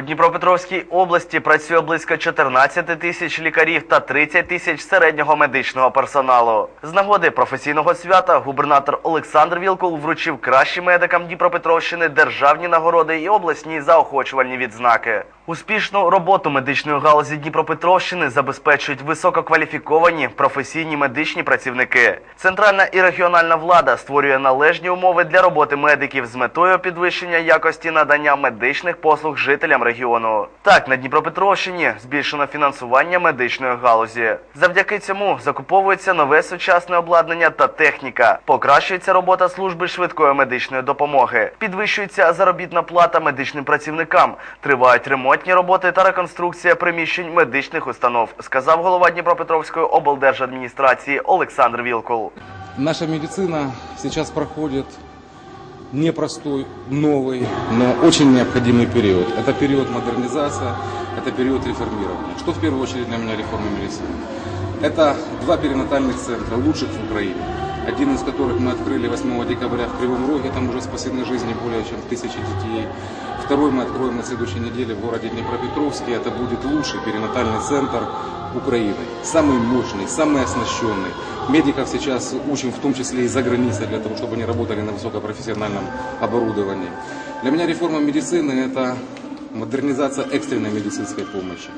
У Дніпропетровській області працює близько 14 тисяч лікарів та 30 тисяч середнього медичного персоналу. З нагоди професійного свята губернатор Олександр Вілкул вручив кращим медикам Дніпропетровщини державні нагороди і обласні заохочувальні відзнаки. Успішну роботу медичної галузі Дніпропетровщини забезпечують висококваліфіковані професійні медичні працівники. Центральна і регіональна влада створює належні умови для роботи медиків з метою підвищення якості надання медичних послуг жителям регіону. Так, на Дніпропетровщині збільшено фінансування медичної галузі. Завдяки цьому закуповується нове сучасне обладнання та техніка, покращується робота служби швидкої медичної допомоги, підвищується заробітна плата медичним працівникам, тривають ремонтні роботи та реконструкція приміщень медичних установ, сказав голова Дніпропетровської облдержадміністрації Олександр Вілкул. Наша медицина сейчас проходит непростой, новый, но очень необходимый период. Это период модернизации, это период реформирования. Что в первую очередь для меня реформа медицины? Это два перинатальных центра, лучших в Украине. Один из которых мы открыли 8 декабря в Кривом Роге, там уже спасены жизни более чем тысячи детей. Второй мы откроем на следующей неделе в городе Днепропетровске. Это будет лучший перинатальный центр Украины. Самый мощный, самый оснащенный. Медиков сейчас учим в том числе и за границей, для того, чтобы они работали на высокопрофессиональном оборудовании. Для меня реформа медицины – это модернизация экстренной медицинской помощи.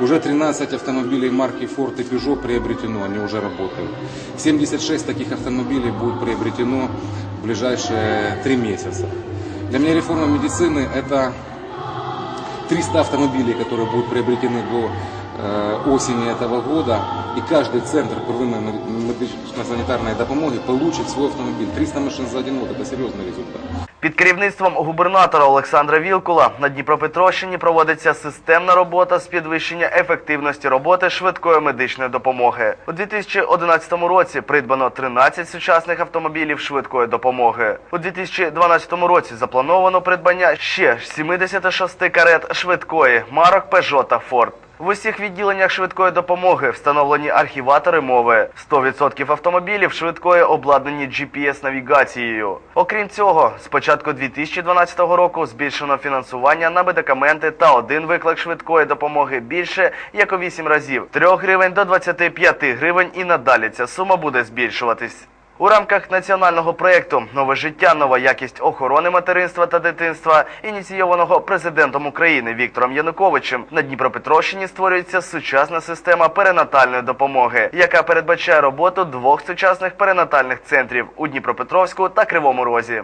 Уже 13 автомобилей марки Ford и Peugeot приобретено, они уже работают. 76 таких автомобилей будет приобретено в ближайшие три месяца. Для меня реформа медицины – это 300 автомобилей, которые будут приобретены до осени этого года, и каждый центр первинной медично-санитарной допомоги получит свой автомобиль. 300 машин за один год – это серьезный результат. Під керівництвом губернатора Олександра Вілкула на Дніпропетровщині проводиться системна робота з підвищення ефективності роботи швидкої медичної допомоги. У 2011 році придбано 13 сучасних автомобілів швидкої допомоги. У 2012 році заплановано придбання ще 76 карет швидкої марок Peugeot та Ford. В усіх відділеннях швидкої допомоги встановлені архіватори мови. 100% автомобілів швидкої обладнані GPS-навігацією. Окрім цього, з початку 2012 року збільшено фінансування на медикаменти та один виклик швидкої допомоги більше як у 8 разів 3 гривень до 25 гривень і надалі ця сума буде збільшуватись. У рамках національного проєкту Нове життя, нова якість охорони материнства та дитинства, ініційованого президентом України Віктором Януковичем, на Дніпропетровщині створюється сучасна система перинатальної допомоги, яка передбачає роботу двох сучасних перинатальних центрів у Дніпропетровську та Кривому Розі.